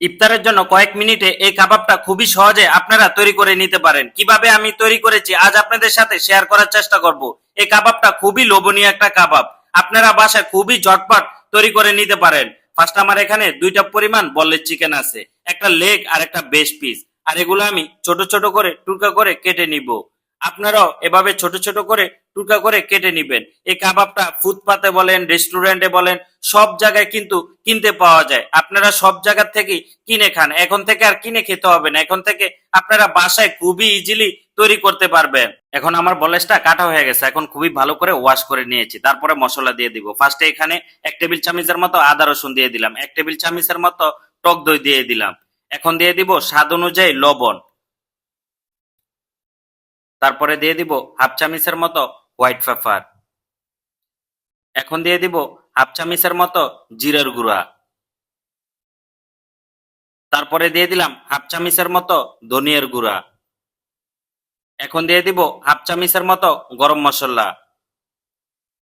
ইফতারের জন্য কয়েক মিনিটে এই কাবাবটা খুবই সহজে আপনারা তৈরি করে নিতে পারেন। কীভাবে আমি তৈরি করেছি আজ আপনাদের সাথে শেয়ার করার চেষ্টা করব। এই কাবাবটা খুবই লোভনীয় একটা কাবাব। আপনারা বাসায় খুবই ঝটপট তৈরি করে নিতে পারেন। ফার্স্ট আমার এখানে দুইটা পরিমাণ বললের চিকেন আছে, একটা লেগ আর একটা বেশ পিস আর এগুলো আমি ছোট ছোট করে টুকরা করে কেটে নিব। আপনারাও এভাবে ছোট ছোট করে টুকা করে কেটে নিবেন। এই কাবাবটা ফুটপাতে বলেন রেস্টুরেন্টে বলেন, সব জায়গায় কিন্তু কিনতে পাওয়া যায়। আপনারা সব জায়গা থেকেই কিনে খান। এখন থেকে আর কিনে খেতে হবে না। এখন থেকে আপনারা বাসায় খুবই ইজিলি তৈরি করতে পারবেন। এখন আমার বলেসটা কাটা হয়ে গেছে। এখন খুবই ভালো করে ওয়াশ করে নিয়েছি। তারপরে মশলা দিয়ে দিব। ফার্স্টে এখানে এক টেবিল চামচের মতো আদা রসুন দিয়ে দিলাম। এক টেবিল চামচের মতো টক দই দিয়ে দিলাম। এখন দিয়ে দিব স্বাদ অনুযায়ী লবণ। তারপরে দিয়ে দিব হাফ চামিচের মতো হোয়াইট পেপার। এখন দিয়ে দিব হাফ চামিচের মতো জিরার গুঁড়া। তারপরে দিয়ে দিলাম হাফ চামিচের মতো ধনিয়ার গুঁড়া। এখন দিয়ে দিব হাফ চামিচের মতো গরম মশলা।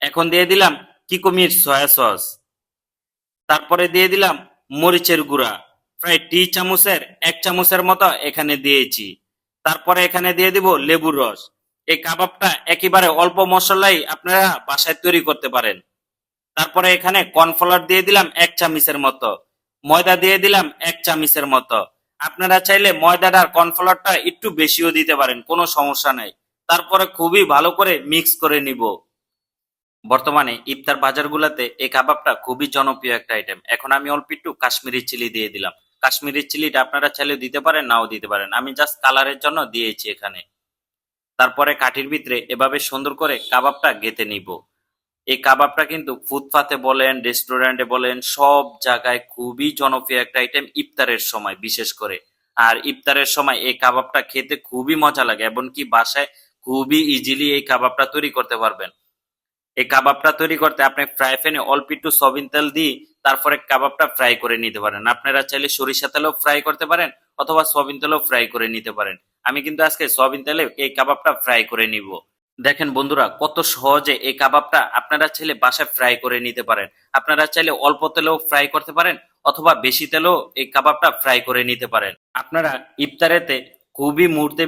এখন দিয়ে দিলাম কিকমির সয়া সস। তারপরে দিয়ে দিলাম মরিচের গুঁড়া। প্রায় টি চামচের, এক চামচের মতো এখানে দিয়েছি। তারপরে এখানে দিয়ে দিব লেবুর রস। এই কাবাবটা একেবারে অল্প মশলাই আপনারা বাসায় তৈরি করতে পারেন। তারপরে এখানে কর্নফ্লাওয়ার দিয়ে দিলাম এক চামচের মতো। ময়দা দিয়ে দিলাম এক চামচের মতো। আপনারা চাইলে ময়দাটা আর কর্নফ্লাওয়ারটা একটু বেশিও দিতে পারেন, কোনো সমস্যা নাই। তারপরে খুবই ভালো করে মিক্স করে নিব। বর্তমানে ইফতার বাজারগুলোতে এই কাবাবটা খুবই জনপ্রিয় একটা আইটেম এখন আমি অল্প একটু কাশ্মীরি চিলি দিয়ে দিলাম। কাশ্মীরি চিলিটা আপনারা চাইলে দিতে পারেন, নাও দিতে পারেন। আমি জাস্ট কালারের জন্য দিয়েছি এখানে। তারপরে কাঠির ভিতরে এভাবে সুন্দর করে কাবাবটা গেতে নিব। এই কাবাবটা কিন্তু ফুটপাতে বলেন, রেস্টুরেন্টে বলেন, সব জায়গায় খুবই জনপ্রিয় একটা আইটেম ইফতারের সময়, বিশেষ করে। আর ইফতারের সময় এই কাবাবটা খেতে খুবই মজা লাগে, এমনকি বাসায় খুবই ইজিলি এই কাবাবটা তৈরি করতে পারবেন। এই কাবাবটা তৈরি করতে আপনি ফ্রাই প্যানে অল্প একটু সবিন তেল দিয়ে তারপরে কাবাবটা ফ্রাই করে নিতে পারেন। আপনারা চাইলে সরিষা তেলেও ফ্রাই করতে পারেন অথবা সবিন তেলেও ফ্রাই করে নিতে পারেন। আমি কিন্তু আজকে সবিন তেলে এই কাবাবটা ফ্রাই করে নিব। দেখেন বন্ধুরা, কত সহজে এই কাবাবটা আপনারা চাইলে বাসায় ফ্রাই করে নিতে পারেন। আপনারা চাইলে অল্প তেলেও ফ্রাই করতে পারেন অথবা বেশি তেলেও এই কাবাবটা ফ্রাই করে নিতে পারেন। আপনারা ইফতারেতে খুবই মুহূর্তে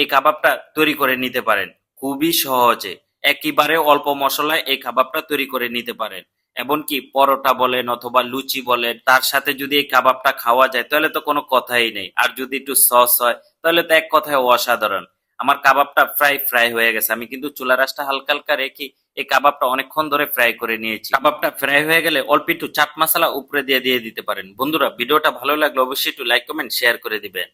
এই কাবাবটা তৈরি করে নিতে পারেন। খুবই সহজে। একেবারে অল্প মশলায় এই কাবাবটা তৈরি করে নিতে পারেন। এমনকি পরোটা বলেন অথবা লুচি বলেন, তার সাথে যদি এই কাবাবটা খাওয়া যায়, তাহলে তো কোনো কথাই নেই। আর যদি একটু সস হয়, তাহলে তো এক কথায় অসাধারণ। আমার কাবাবটা প্রায় ফ্রাই হয়ে গেছে। আমি কিন্তু চুলা রাসটা হালকা হালকা রেখে এই কাবাবটা অনেকক্ষণ ধরে ফ্রাই করে নিয়েছি। কাবাবটা ফ্রাই হয়ে গেলে অল্প একটু চাট মশলা উপরে দিয়ে দিয়ে দিতে পারেন। বন্ধুরা, ভিডিওটা ভালো লাগলে অবশ্যই একটু লাইক, কমেন্ট, শেয়ার করে দিবেন।